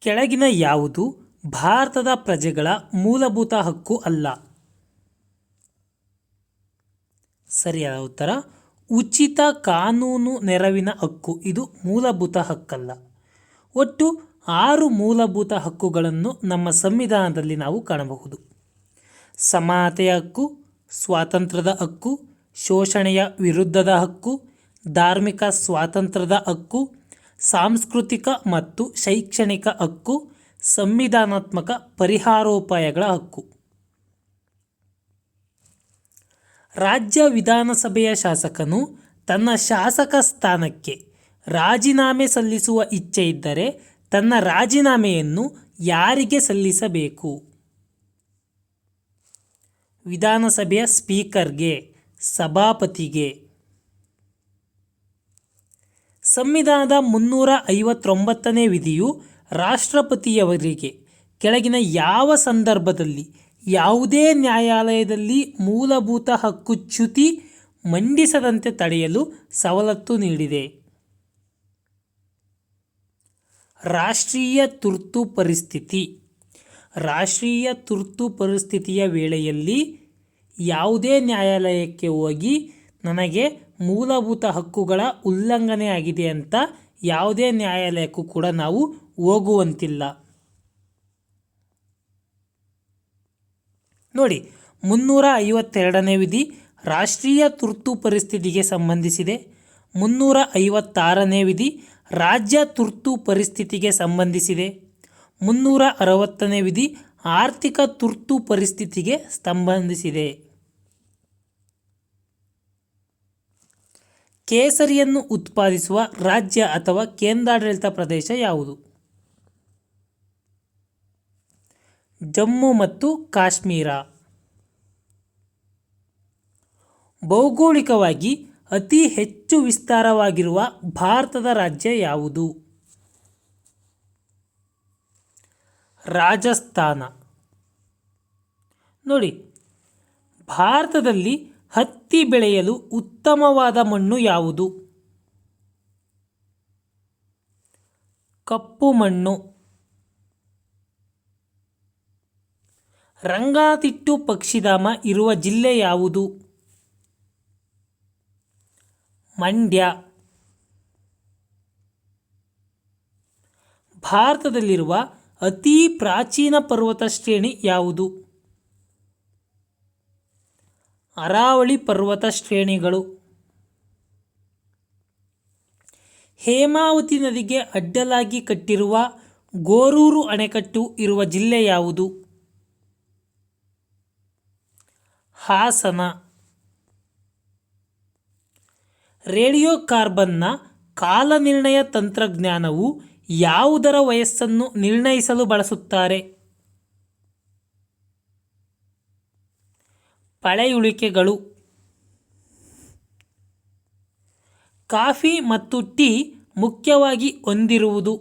ಕೆಳಗಿನ ಯಾವುದು ಭಾರತದ ಪ್ರಜೆಗಳ ಮೂಲಭೂತ ಹಕ್ಕು ಅಲ್ಲ. ಸರಿಯಾದ ಉತ್ತರ, ಉಚಿತ ಕಾನೂನು ನೆರವಿನ ಹಕ್ಕು. ಇದು ಮೂಲಭೂತ ಹಕ್ಕಲ್ಲ. ಒಟ್ಟು ಆರು ಮೂಲಭೂತ ಹಕ್ಕುಗಳನ್ನು ನಮ್ಮ ಸಂವಿಧಾನದಲ್ಲಿ ನಾವು ಕಾಣಬಹುದು. ಸಮಾನತೆಯ ಹಕ್ಕು, ಸ್ವಾತಂತ್ರ್ಯದ ಹಕ್ಕು, ಶೋಷಣೆಯ ವಿರುದ್ಧದ ಹಕ್ಕು, ಧಾರ್ಮಿಕ ಸ್ವಾತಂತ್ರ್ಯದ ಹಕ್ಕು ಸಾಂಸ್ಕೃತಿಕ ಮತ್ತು ಶೈಕ್ಷಣಿಕ ಹಕ್ಕು, ಸಂವಿಧಾನಾತ್ಮಕ ಪರಿಹಾರೋಪಾಯಗಳ ಹಕ್ಕು. ರಾಜ್ಯ ವಿಧಾನಸಭೆಯ ಶಾಸಕನು ತನ್ನ ಶಾಸಕ ಸ್ಥಾನಕ್ಕೆ ರಾಜೀನಾಮೆ ಸಲ್ಲಿಸುವ ಇಚ್ಛೆ ಇದ್ದರೆ ತನ್ನ ರಾಜೀನಾಮೆಯನ್ನು ಯಾರಿಗೆ ಸಲ್ಲಿಸಬೇಕು? ವಿಧಾನಸಭೆಯ ಸ್ಪೀಕರ್ಗೆ, ಸಭಾಪತಿಗೆ ಸಂವಿಧಾನದ ಮುನ್ನೂರ ಐವತ್ತೊಂಬತ್ತನೇ ವಿಧಿಯು ರಾಷ್ಟ್ರಪತಿಯವರಿಗೆ ಕೆಳಗಿನ ಯಾವ ಸಂದರ್ಭದಲ್ಲಿ ಯಾವುದೇ ನ್ಯಾಯಾಲಯದಲ್ಲಿ ಮೂಲಭೂತ ಹಕ್ಕು ಚ್ಯುತಿ ಮಂಡಿಸದಂತೆ ತಡೆಯಲು ಸವಲತ್ತು ನೀಡಿದೆ. ರಾಷ್ಟ್ರೀಯ ತುರ್ತು ಪರಿಸ್ಥಿತಿ. ರಾಷ್ಟ್ರೀಯ ತುರ್ತು ಪರಿಸ್ಥಿತಿಯ ವೇಳೆಯಲ್ಲಿ ಯಾವುದೇ ನ್ಯಾಯಾಲಯಕ್ಕೆ ಹೋಗಿ ನನಗೆ ಮೂಲಭೂತ ಹಕ್ಕುಗಳ ಉಲ್ಲಂಘನೆ ಆಗಿದೆ ಅಂತ ಯಾವುದೇ ನ್ಯಾಯಾಲಯಕ್ಕೂ ಕೂಡ ನಾವು ಹೋಗುವಂತಿಲ್ಲ. ನೋಡಿ ಮುನ್ನೂರ ಐವತ್ತೆರಡನೇ ವಿಧಿ ರಾಷ್ಟ್ರೀಯ ತುರ್ತು ಪರಿಸ್ಥಿತಿಗೆ ಸಂಬಂಧಿಸಿದೆ. ಮುನ್ನೂರ ಐವತ್ತಾರನೇ ವಿಧಿ ರಾಜ್ಯ ತುರ್ತು ಪರಿಸ್ಥಿತಿಗೆ ಸಂಬಂಧಿಸಿದೆ. ಮುನ್ನೂರ ಅರವತ್ತನೇ ವಿಧಿ ಆರ್ಥಿಕ ತುರ್ತು ಪರಿಸ್ಥಿತಿಗೆ ಸಂಬಂಧಿಸಿದೆ. ಕೇಸರಿಯನ್ನು ಉತ್ಪಾದಿಸುವ ರಾಜ್ಯ ಅಥವಾ ಕೇಂದ್ರಾಡಳಿತ ಪ್ರದೇಶ ಯಾವುದು? ಜಮ್ಮು ಮತ್ತು ಕಾಶ್ಮೀರ. ಭೌಗೋಳಿಕವಾಗಿ ಅತಿ ಹೆಚ್ಚು ವಿಸ್ತಾರವಾಗಿರುವ ಭಾರತದ ರಾಜ್ಯ ಯಾವುದು? ರಾಜಸ್ಥಾನ. ನೋಡಿ, ಭಾರತದಲ್ಲಿ ಹತ್ತಿ ಬೆಳೆಯಲು ಉತ್ತಮವಾದ ಮಣ್ಣು ಯಾವುದು? ಕಪ್ಪು ಮಣ್ಣು. ರಂಗಾತಿಟ್ಟು ಪಕ್ಷಿಧಾಮ ಇರುವ ಜಿಲ್ಲೆ ಯಾವುದು? ಮಂಡ್ಯ. ಭಾರತದಲ್ಲಿರುವ ಅತಿ ಪ್ರಾಚೀನ ಪರ್ವತ ಶ್ರೇಣಿ ಯಾವುದು? ಅರಾವಳಿ ಪರ್ವತ ಶ್ರೇಣಿಗಳು. ಹೇಮಾವತಿ ನದಿಗೆ ಅಡ್ಡಲಾಗಿ ಕಟ್ಟಿರುವ ಗೋರೂರು ಅಣೆಕಟ್ಟು ಇರುವ ಜಿಲ್ಲೆ ಯಾವುದು? ಹಾಸನ. ರೇಡಿಯೋ ಕಾರ್ಬನ್ನ ಕಾಲನಿರ್ಣಯ ತಂತ್ರಜ್ಞಾನವು ಯಾವುದರ ವಯಸ್ಸನ್ನು ನಿರ್ಣಯಿಸಲು ಬಳಸುತ್ತಾರೆ? ಪಳೆಯುಳಿಕೆಗಳು. ಕಾಫಿ ಮತ್ತು ಟೀ ಮುಖ್ಯವಾಗಿ ಹೊಂದಿರುವುದು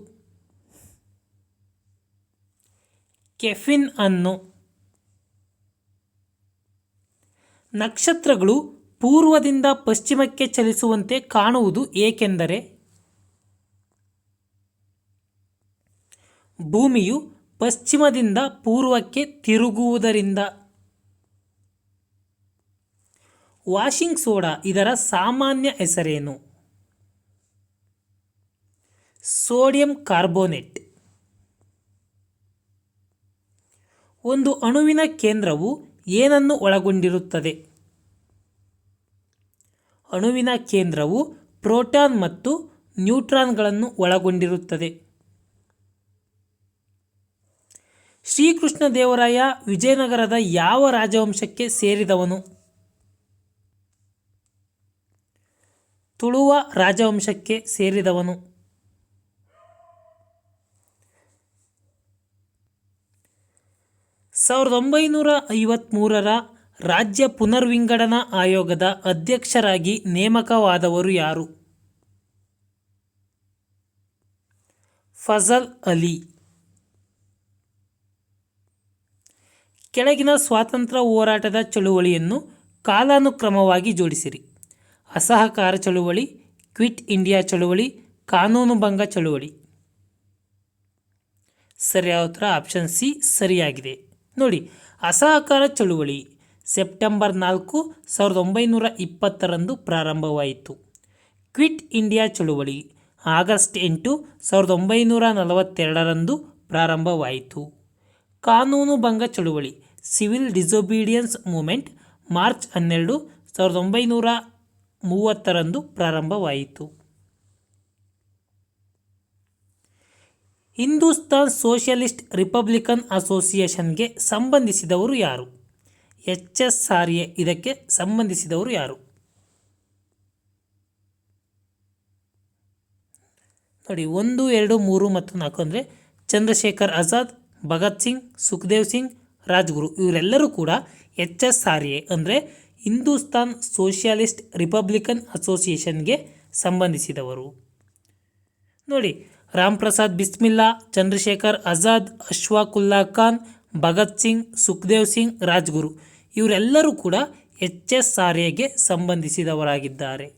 ಕೆಫಿನ್ ಅನ್ನು. ನಕ್ಷತ್ರಗಳು ಪೂರ್ವದಿಂದ ಪಶ್ಚಿಮಕ್ಕೆ ಚಲಿಸುವಂತೆ ಕಾಣುವುದು ಏಕೆಂದರೆ ಭೂಮಿಯು ಪಶ್ಚಿಮದಿಂದ ಪೂರ್ವಕ್ಕೆ ತಿರುಗುವುದರಿಂದ. ವಾಷಿಂಗ್ ಸೋಡಾ ಇದರ ಸಾಮಾನ್ಯ ಹೆಸರೇನು? Sodium carbonate. ಒಂದು ಅಣುವಿನ ಕೇಂದ್ರವು ಏನನ್ನು ಒಳಗೊಂಡಿರುತ್ತದೆ? ಅಣುವಿನ ಕೇಂದ್ರವು ಪ್ರೋಟಾನ್ ಮತ್ತು ನ್ಯೂಟ್ರಾನ್ಗಳನ್ನು ಒಳಗೊಂಡಿರುತ್ತದೆ. ಶ್ರೀಕೃಷ್ಣದೇವರಾಯ ವಿಜಯನಗರದ ಯಾವ ರಾಜವಂಶಕ್ಕೆ ಸೇರಿದವನು? ತುಳುವ ರಾಜವಂಶಕ್ಕೆ ಸೇರಿದವನು. ಸಾವಿರದ ಒಂಬೈನೂರ ಐವತ್ತ್ಮೂರರ ರಾಜ್ಯ ಪುನರ್ವಿಂಗಡನಾ ಆಯೋಗದ ಅಧ್ಯಕ್ಷರಾಗಿ ನೇಮಕವಾದವರು ಯಾರು? ಫಜಲ್ ಅಲಿ. ಕೆಳಗಿನ ಸ್ವಾತಂತ್ರ್ಯ ಹೋರಾಟದ ಚಳುವಳಿಯನ್ನು ಕಾಲಾನುಕ್ರಮವಾಗಿ ಜೋಡಿಸಿರಿ. ಅಸಹಕಾರ ಚಳುವಳಿ, ಕ್ವಿಟ್ ಇಂಡಿಯಾ ಚಳುವಳಿ ಕಾನೂನುಭಂಗ ಚಳುವಳಿ. ಸರಿಯಾದ ಉತ್ತರ ಆಪ್ಷನ್ ಸಿ ಸರಿಯಾಗಿದೆ. ನೋಡಿ, ಅಸಹಕಾರ ಚಳುವಳಿ ಸೆಪ್ಟೆಂಬರ್ ನಾಲ್ಕು ಸಾವಿರದ ಒಂಬೈನೂರ ಇಪ್ಪತ್ತರಂದು ಪ್ರಾರಂಭವಾಯಿತು. ಕ್ವಿಟ್ ಇಂಡಿಯಾ ಚಳುವಳಿ ಆಗಸ್ಟ್ ಎಂಟು ಸಾವಿರದ ಒಂಬೈನೂರ ನಲವತ್ತೆರಡರಂದು ಪ್ರಾರಂಭವಾಯಿತು. ಕಾನೂನು ಭಂಗ ಚಳುವಳಿ, ಸಿವಿಲ್ ಡಿಸೊಬೀಡಿಯನ್ಸ್ ಮೂಮೆಂಟ್, ಮಾರ್ಚ್ ಹನ್ನೆರಡು ಸಾವಿರದ ಒಂಬೈನೂರ ಮೂವತ್ತರಂದು ಪ್ರಾರಂಭವಾಯಿತು. ಹಿಂದೂಸ್ತಾನ್ ಸೋಷಿಯಲಿಸ್ಟ್ ರಿಪಬ್ಲಿಕನ್ ಅಸೋಸಿಯೇಷನ್ಗೆ ಸಂಬಂಧಿಸಿದವರು ಯಾರು? ಎಚ್ ಎಸ್ ಆರ್ ಎ ಇದಕ್ಕೆ ಸಂಬಂಧಿಸಿದವರು ಯಾರು? ನೋಡಿ, ಒಂದು, ಎರಡು, ಮೂರು ಮತ್ತು ನಾಲ್ಕು ಅಂದರೆ ಚಂದ್ರಶೇಖರ್ ಆಜಾದ್, ಭಗತ್ ಸಿಂಗ್, ಸುಖದೇವ್ ಸಿಂಗ್, ರಾಜ್ಗುರು ಇವರೆಲ್ಲರೂ ಕೂಡ ಎಚ್ ಎಸ್ ಆರ್ ಎ ಅಂದರೆ ಹಿಂದೂಸ್ತಾನ್ ಸೋಷಿಯಲಿಸ್ಟ್ ರಿಪಬ್ಲಿಕನ್ ಅಸೋಸಿಯೇಷನ್ಗೆ ಸಂಬಂಧಿಸಿದವರು. ನೋಡಿ ರಾಮ್ ಪ್ರಸಾದ್ ಬಿಸ್ಮಿಲ್ಲಾ, ಚಂದ್ರಶೇಖರ್ ಆಜಾದ್ ಅಶ್ವಾಕುಲ್ಲಾ ಖಾನ್, ಭಗತ್ ಸಿಂಗ್, ಸುಖದೇವ್ ಸಿಂಗ್, ರಾಜ್ಗುರು ಇವರೆಲ್ಲರೂ ಕೂಡ ಎಚ್ ಎಸ್ ಆರ್ ಎಗೆ ಸಂಬಂಧಿಸಿದವರಾಗಿದ್ದಾರೆ.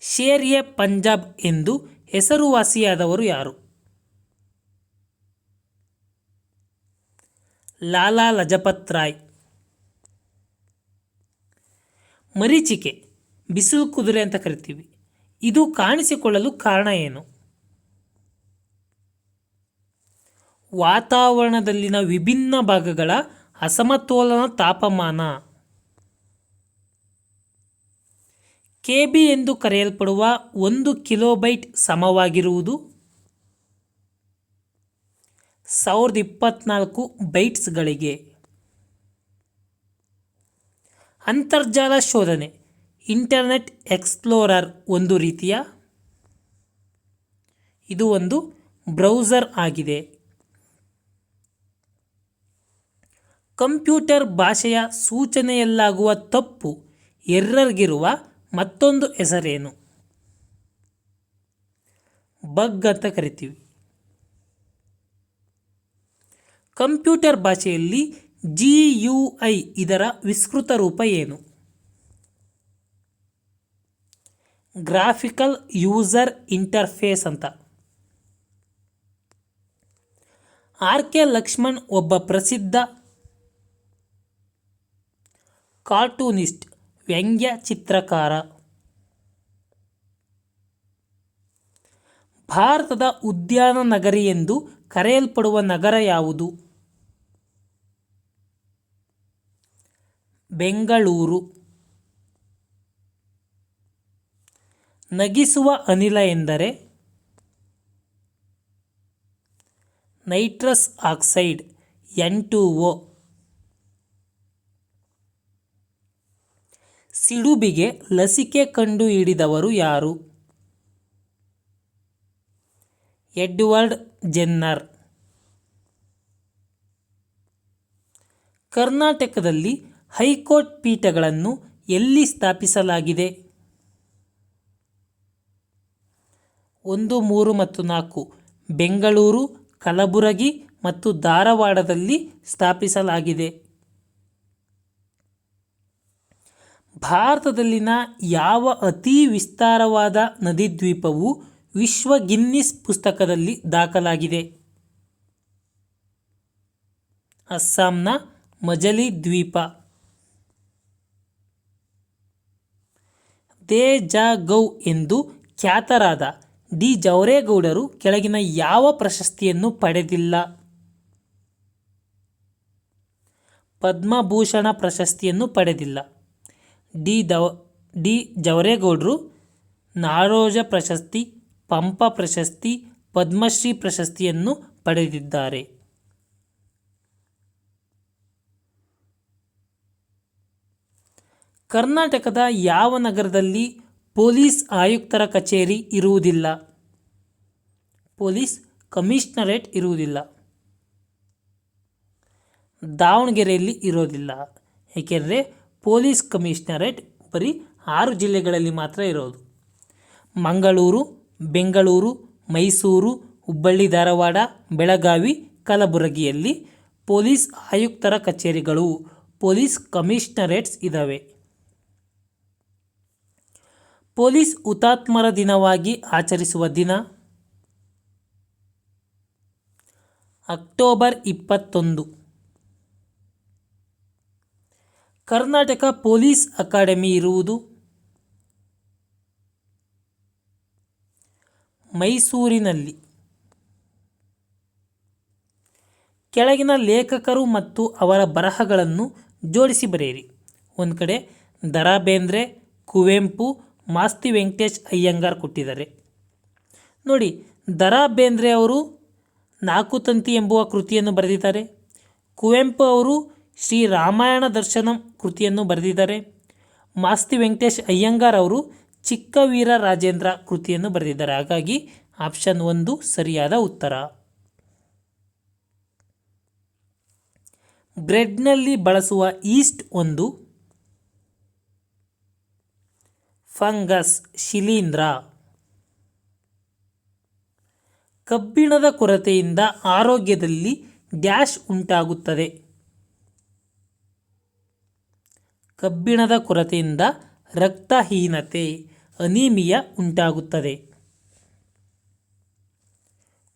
ಶೇರ್ ಎ ಪಂಜಾಬ್ ಎಂದು ಹೆಸರುವಾಸಿಯಾದವರು ಯಾರು? ಲಾಲಾ ಲಜಪತ್ ರಾಯ್. ಮರೀಚಿಕೆ, ಬಿಸಿಲು ಕುದುರೆ ಅಂತ ಕರಿತೀವಿ. ಇದು ಕಾಣಿಸಿಕೊಳ್ಳಲು ಕಾರಣ ಏನು? ವಾತಾವರಣದಲ್ಲಿನ ವಿಭಿನ್ನ ಭಾಗಗಳ ಅಸಮತೋಲನ ತಾಪಮಾನ. ಕೆ ಬಿ ಎಂದು ಕರೆಯಲ್ಪಡುವ ಒಂದು ಕಿಲೋಬೈಟ್ ಸಮವಾಗಿರುವುದು ಸಾವಿರದ ಇಪ್ಪತ್ತ್ನಾಲ್ಕು ಬೈಟ್ಸ್ಗಳಿಗೆ. ಅಂತರ್ಜಾಲ ಶೋಧನೆ, ಇಂಟರ್ನೆಟ್ ಎಕ್ಸ್ಪ್ಲೋರರ್ ಒಂದು ರೀತಿಯ, ಇದು ಒಂದು ಬ್ರೌಸರ್ ಆಗಿದೆ. ಕಂಪ್ಯೂಟರ್ ಭಾಷೆಯ ಸೂಚನೆಯಲ್ಲಾಗುವ ತಪ್ಪು ಎರ್ರರ್ಗಿರುವ ಮತ್ತೊಂದು ಹೆಸರೇನು? ಬಗ್ ಅಂತ ಕರಿತೀವಿ. ಕಂಪ್ಯೂಟರ್ ಭಾಷೆಯಲ್ಲಿ ಜಿ ಯು ಐ ಇದರ ವಿಸ್ತೃತ ರೂಪ ಏನು? ಗ್ರಾಫಿಕಲ್ ಯೂಸರ್ ಇಂಟರ್ಫೇಸ್ ಅಂತ. ಆರ್ ಕೆ ಲಕ್ಷ್ಮಣ್ ಒಬ್ಬ ಪ್ರಸಿದ್ಧ ಕಾರ್ಟೂನಿಸ್ಟ್, ವ್ಯಂಗ್ಯ ಚಿತ್ರಕಾರ. ಭಾರತದ ಉದ್ಯಾನ ನಗರಿ ಎಂದು ಕರೆಯಲ್ಪಡುವ ನಗರ ಯಾವುದು? ಬೆಂಗಳೂರು. ನಗಿಸುವ ಅನಿಲ ಎಂದರೆ nitrous oxide, N two O. ಸಿಡುಬಿಗೆ ಲಸಿಕೆ ಕಂಡುಹಿಡಿದವರು ಯಾರು? Edward Jenner. ಕರ್ನಾಟಕದಲ್ಲಿ ಹೈಕೋರ್ಟ್ ಪೀಠಗಳನ್ನು ಎಲ್ಲಿ ಸ್ಥಾಪಿಸಲಾಗಿದೆ? ಒಂದು, ಮೂರು ಮತ್ತು ನಾಲ್ಕು. ಬೆಂಗಳೂರು, ಕಲಬುರಗಿ ಮತ್ತು ಧಾರವಾಡದಲ್ಲಿ ಸ್ಥಾಪಿಸಲಾಗಿದೆ. ಭಾರತದಲ್ಲಿನ ಯಾವ ಅತಿ ವಿಸ್ತಾರವಾದ ನದಿದ್ವೀಪವು ವಿಶ್ವ ಗಿನ್ನಿಸ್ ಪುಸ್ತಕದಲ್ಲಿ ದಾಖಲಾಗಿದೆ? ಅಸ್ಸಾಂನ ಮಜಲಿ ದ್ವೀಪ. ದೇ ಜ ಗೌ ಎಂದು ಖ್ಯಾತರಾದ ಡಿ ಜವರೇಗೌಡರು ಕೆಳಗಿನ ಯಾವ ಪ್ರಶಸ್ತಿಯನ್ನು ಪಡೆದಿಲ್ಲ. ಪದ್ಮಭೂಷಣ ಪ್ರಶಸ್ತಿಯನ್ನು ಪಡೆದಿಲ್ಲ. ಡಿ ದವ, ಡಿ ಜವರೇಗೌಡರು ನಾರೋಜ ಪ್ರಶಸ್ತಿ, ಪಂಪ ಪ್ರಶಸ್ತಿ, ಪದ್ಮಶ್ರೀ ಪ್ರಶಸ್ತಿಯನ್ನು ಪಡೆದಿದ್ದಾರೆ. ಕರ್ನಾಟಕದ ಯಾವ ನಗರದಲ್ಲಿ ಪೊಲೀಸ್ ಆಯುಕ್ತರ ಕಚೇರಿ ಇರುವುದಿಲ್ಲ? ಪೊಲೀಸ್ ಕಮಿಷನರೇಟ್ ಇರುವುದಿಲ್ಲ. ದಾವಣಗೆರೆಯಲ್ಲಿ ಇರೋದಿಲ್ಲ. ಏಕೆಂದರೆ ಪೊಲೀಸ್ ಕಮಿಷನರೇಟ್ ಬರೀ ಆರು ಜಿಲ್ಲೆಗಳಲ್ಲಿ ಮಾತ್ರ ಇರೋದು. ಮಂಗಳೂರು, ಬೆಂಗಳೂರು, ಮೈಸೂರು, ಹುಬ್ಬಳ್ಳಿ, ಧಾರವಾಡ, ಬೆಳಗಾವಿ, ಕಲಬುರಗಿಯಲ್ಲಿ ಪೊಲೀಸ್ ಆಯುಕ್ತರ ಕಚೇರಿಗಳು, ಪೊಲೀಸ್ ಕಮಿಷನರೇಟ್ಸ್ ಇದ್ದಾವೆ ಪೊಲೀಸ್ ಹುತಾತ್ಮರ ದಿನವಾಗಿ ಆಚರಿಸುವ ದಿನ. ಅಕ್ಟೋಬರ್ ಇಪ್ಪತ್ತೊಂದು. ಕರ್ನಾಟಕ ಪೊಲೀಸ್ ಅಕಾಡೆಮಿ ಇರುವುದು. ಮೈಸೂರಿನಲ್ಲಿ. ಕೆಳಗಿನ ಲೇಖಕರು ಮತ್ತು ಅವರ ಬರಹಗಳನ್ನು ಜೋಡಿಸಿ ಬರೆಯಿರಿ. ಒಂದು ಕಡೆ ದರಾ ಬೇಂದ್ರೆ ಕುವೆಂಪು ಮಾಸ್ತಿ ವೆಂಕಟೇಶ್ ಅಯ್ಯಂಗಾರ್ ಕೊಟ್ಟಿದ್ದಾರೆ. ನೋಡಿ, ದರಾ ಬೇಂದ್ರೆ ಅವರು ನಾಲ್ಕು ತಂತಿ ಎಂಬುವ ಕೃತಿಯನ್ನು ಬರೆದಿದ್ದಾರೆ. ಕುವೆಂಪು ಅವರು ಶ್ರೀ ರಾಮಾಯಣ ದರ್ಶನಂ ಕೃತಿಯನ್ನು ಬರೆದಿದ್ದಾರೆ. ಮಾಸ್ತಿ ವೆಂಕಟೇಶ್ ಅಯ್ಯಂಗಾರ್ ಅವರು ಚಿಕ್ಕವೀರ ರಾಜೇಂದ್ರ ಕೃತಿಯನ್ನು ಬರೆದಿದ್ದಾರೆ. ಹಾಗಾಗಿ ಆಪ್ಷನ್ ಒಂದು ಸರಿಯಾದ ಉತ್ತರ. ಬ್ರೆಡ್ನಲ್ಲಿ ಬಳಸುವ ಈಸ್ಟ್ ಒಂದು ಫಂಗಸ್, ಶಿಲೀಂಧ್ರ. ಕಬ್ಬಿಣದ ಕೊರತೆಯಿಂದ ಆರೋಗ್ಯದಲ್ಲಿ ಡ್ಯಾಶ್ ಉಂಟಾಗುತ್ತದೆ. ಕಬ್ಬಿಣದ ಕೊರತೆಯಿಂದ ರಕ್ತಹೀನತೆ, ಅನೀಮಿಯ ಉಂಟಾಗುತ್ತದೆ.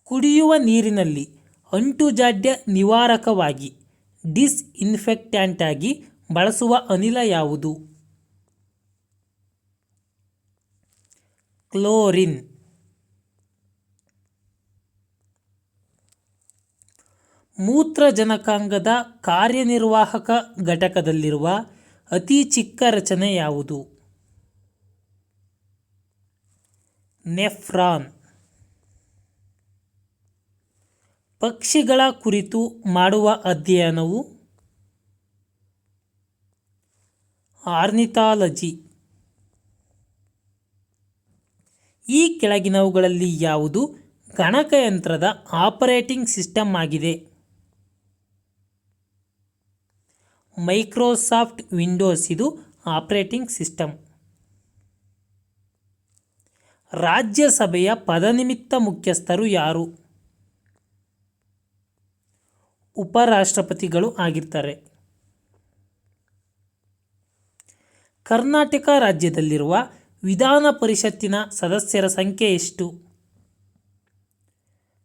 ಕುಡಿಯುವ ನೀರಿನಲ್ಲಿ ಅಂಟುಜಾಡ್ಯ ನಿವಾರಕವಾಗಿ, ಡಿಸ್ಇನ್ಫೆಕ್ಟ್ಯಾಂಟಾಗಿ ಬಳಸುವ ಅನಿಲ ಯಾವುದು? ಕ್ಲೋರಿನ್. ಮೂತ್ರಜನಕಾಂಗದ ಕಾರ್ಯನಿರ್ವಾಹಕ ಘಟಕದಲ್ಲಿರುವ ಅತಿ ಚಿಕ್ಕ ರಚನೆ ಯಾವುದು? ನೆಫ್ರಾನ್. ಪಕ್ಷಿಗಳ ಕುರಿತು ಮಾಡುವ ಅಧ್ಯಯನವು ಆರ್ನಿಥಾಲಜಿ. ಈ ಕೆಳಗಿನವುಗಳಲ್ಲಿ ಯಾವುದು ಗಣಕಯಂತ್ರದ ಆಪರೇಟಿಂಗ್ ಸಿಸ್ಟಮ್ ಆಗಿದೆ? ಮೈಕ್ರೋಸಾಫ್ಟ್ ವಿಂಡೋಸ್ ಇದು ಆಪರೇಟಿಂಗ್ ಸಿಸ್ಟಮ್. ರಾಜ್ಯಸಭೆಯ ಪದನಿಮಿತ್ತ ಮುಖ್ಯಸ್ಥರು ಯಾರು? ಉಪರಾಷ್ಟ್ರಪತಿಗಳು ಆಗಿರ್ತಾರೆ. ಕರ್ನಾಟಕ ರಾಜ್ಯದಲ್ಲಿರುವ ವಿಧಾನ ಪರಿಷತ್ತಿನ ಸದಸ್ಯರ ಸಂಖ್ಯೆ ಎಷ್ಟು?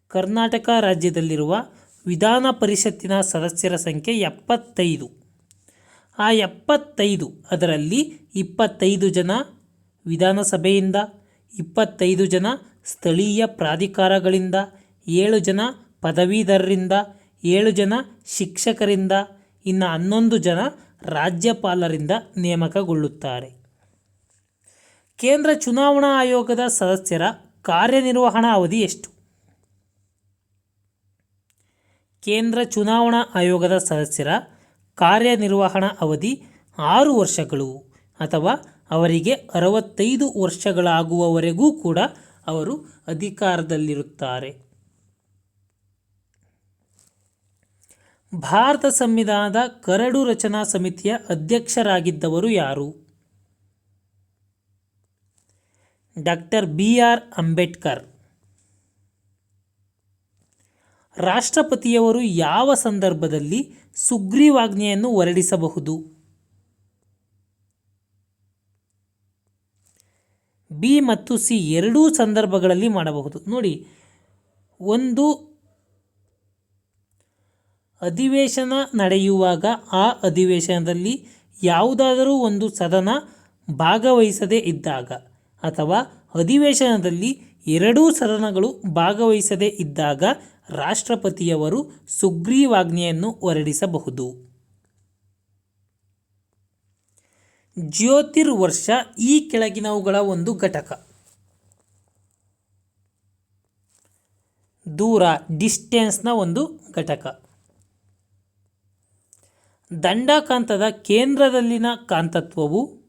ಕರ್ನಾಟಕ ರಾಜ್ಯದಲ್ಲಿರುವ ವಿಧಾನ ಪರಿಷತ್ತಿನ ಸದಸ್ಯರ ಸಂಖ್ಯೆ ಎಪ್ಪತ್ತೈದು. ಆ ಎಪ್ಪತ್ತೈದು, ಅದರಲ್ಲಿ ಇಪ್ಪತ್ತೈದು ಜನ ವಿಧಾನಸಭೆಯಿಂದ, ಇಪ್ಪತ್ತೈದು ಜನ ಸ್ಥಳೀಯ ಪ್ರಾಧಿಕಾರಗಳಿಂದ, ಏಳು ಜನ ಪದವೀಧರರಿಂದ, ಏಳು ಜನ ಶಿಕ್ಷಕರಿಂದ, ಇನ್ನು ಹನ್ನೊಂದು ಜನ ರಾಜ್ಯಪಾಲರಿಂದ ನೇಮಕಗೊಳ್ಳುತ್ತಾರೆ. ಕೇಂದ್ರ ಚುನಾವಣಾ ಆಯೋಗದ ಸದಸ್ಯರ ಕಾರ್ಯನಿರ್ವಹಣಾ ಅವಧಿ ಎಷ್ಟು? ಕೇಂದ್ರ ಚುನಾವಣಾ ಆಯೋಗದ ಸದಸ್ಯರ ಕಾರ್ಯನಿರ್ವಹಣಾ ಅವಧಿ ಆರು ವರ್ಷಗಳು ಅಥವಾ ಅವರಿಗೆ ಅರವತ್ತೈದು ವರ್ಷಗಳಾಗುವವರೆಗೂ ಕೂಡ ಅವರು ಅಧಿಕಾರದಲ್ಲಿರುತ್ತಾರೆ. ಭಾರತ ಸಂವಿಧಾನದ ಕರಡು ರಚನಾ ಸಮಿತಿಯ ಅಧ್ಯಕ್ಷರಾಗಿದ್ದವರು ಯಾರು? Doctor B R Ambedkar. ರಾಷ್ಟ್ರಪತಿಯವರು ಯಾವ ಸಂದರ್ಭದಲ್ಲಿ ಸುಗ್ರೀವಾಜ್ಞೆಯನ್ನು ಹೊರಡಿಸಬಹುದು? ಬಿ ಮತ್ತು ಸಿ ಎರಡೂ ಸಂದರ್ಭಗಳಲ್ಲಿ ಮಾಡಬಹುದು. ನೋಡಿ, ಒಂದು ಅಧಿವೇಶನ ನಡೆಯುವಾಗ ಆ ಅಧಿವೇಶನದಲ್ಲಿ ಯಾವುದಾದರೂ ಒಂದು ಸದನ ಭಾಗವಹಿಸದೇ ಇದ್ದಾಗ ಅಥವಾ ಅಧಿವೇಶನದಲ್ಲಿ ಎರಡೂ ಸದನಗಳು ಭಾಗವಹಿಸದೇ ಇದ್ದಾಗ ರಾಷ್ಟ್ರಪತಿಯವರು ಸುಗ್ರೀವಾಜ್ಞೆಯನ್ನು ಹೊರಡಿಸಬಹುದು. ಜ್ಯೋತಿರ್ವರ್ಷ ಈ ಕೆಳಗಿನವುಗಳ ಒಂದು ಘಟಕ. ದೂರ ಡಿಸ್ಟೆನ್ಸ್ನ ಒಂದು ಘಟಕ. ದಂಡಕಾಂತದ ಕೇಂದ್ರದಲ್ಲಿನ ಕಾಂತತ್ವವು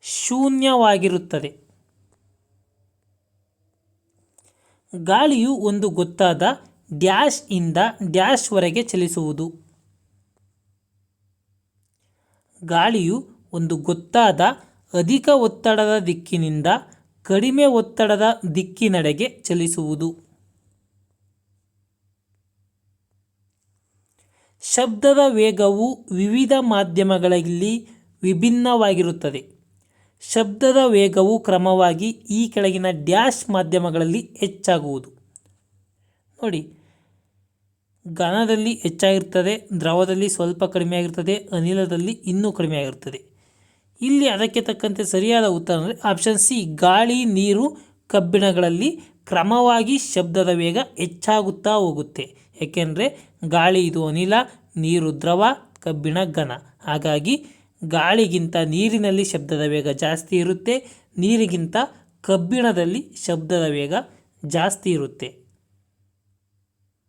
ಶೂನ್ಯವಾಗಿರುತ್ತದೆ. ಗಾಳಿಯು ಒಂದು ಗೊತ್ತಾದ ಡ್ಯಾಶ್ ಇಂದ ಡ್ಯಾಶ್ವರೆಗೆ ಚಲಿಸುವುದು. ಗಾಳಿಯು ಒಂದು ಗೊತ್ತಾದ ಅಧಿಕ ಒತ್ತಡದ ದಿಕ್ಕಿನಿಂದ ಕಡಿಮೆ ಒತ್ತಡದ ದಿಕ್ಕಿನೆಡೆಗೆ ಚಲಿಸುವುದು. ಶಬ್ದದ ವೇಗವು ವಿವಿಧ ಮಾಧ್ಯಮಗಳಲ್ಲಿ ವಿಭಿನ್ನವಾಗಿರುತ್ತದೆ. ಶಬ್ದದ ವೇಗವು ಕ್ರಮವಾಗಿ ಈ ಕೆಳಗಿನ ಡ್ಯಾಶ್ ಮಾಧ್ಯಮಗಳಲ್ಲಿ ಹೆಚ್ಚಾಗುವುದು. ನೋಡಿ, ಘನದಲ್ಲಿ ಹೆಚ್ಚಾಗಿರ್ತದೆ, ದ್ರವದಲ್ಲಿ ಸ್ವಲ್ಪ ಕಡಿಮೆ ಆಗಿರ್ತದೆ ಅನಿಲದಲ್ಲಿ ಇನ್ನೂ ಕಡಿಮೆ ಆಗಿರ್ತದೆ ಇಲ್ಲಿ ಅದಕ್ಕೆ ತಕ್ಕಂತೆ ಸರಿಯಾದ ಉತ್ತರ ಅಂದರೆ ಆಪ್ಷನ್ ಸಿ ಗಾಳಿ, ನೀರು, ಕಬ್ಬಿಣಗಳಲ್ಲಿ ಕ್ರಮವಾಗಿ ಶಬ್ದದ ವೇಗ ಹೆಚ್ಚಾಗುತ್ತಾ ಹೋಗುತ್ತೆ. ಏಕೆಂದರೆ ಗಾಳಿ ಇದು ಅನಿಲ, ನೀರು ದ್ರವ, ಕಬ್ಬಿಣ ಘನ. ಹಾಗಾಗಿ ಗಾಳಿಗಿಂತ ನೀರಿನಲ್ಲಿ ಶಬ್ದದ ವೇಗ ಜಾಸ್ತಿ ಇರುತ್ತೆ ನೀರಿಗಿಂತ ಕಬ್ಬಿಣದಲ್ಲಿ ಶಬ್ದದ ವೇಗ ಜಾಸ್ತಿ ಇರುತ್ತೆ.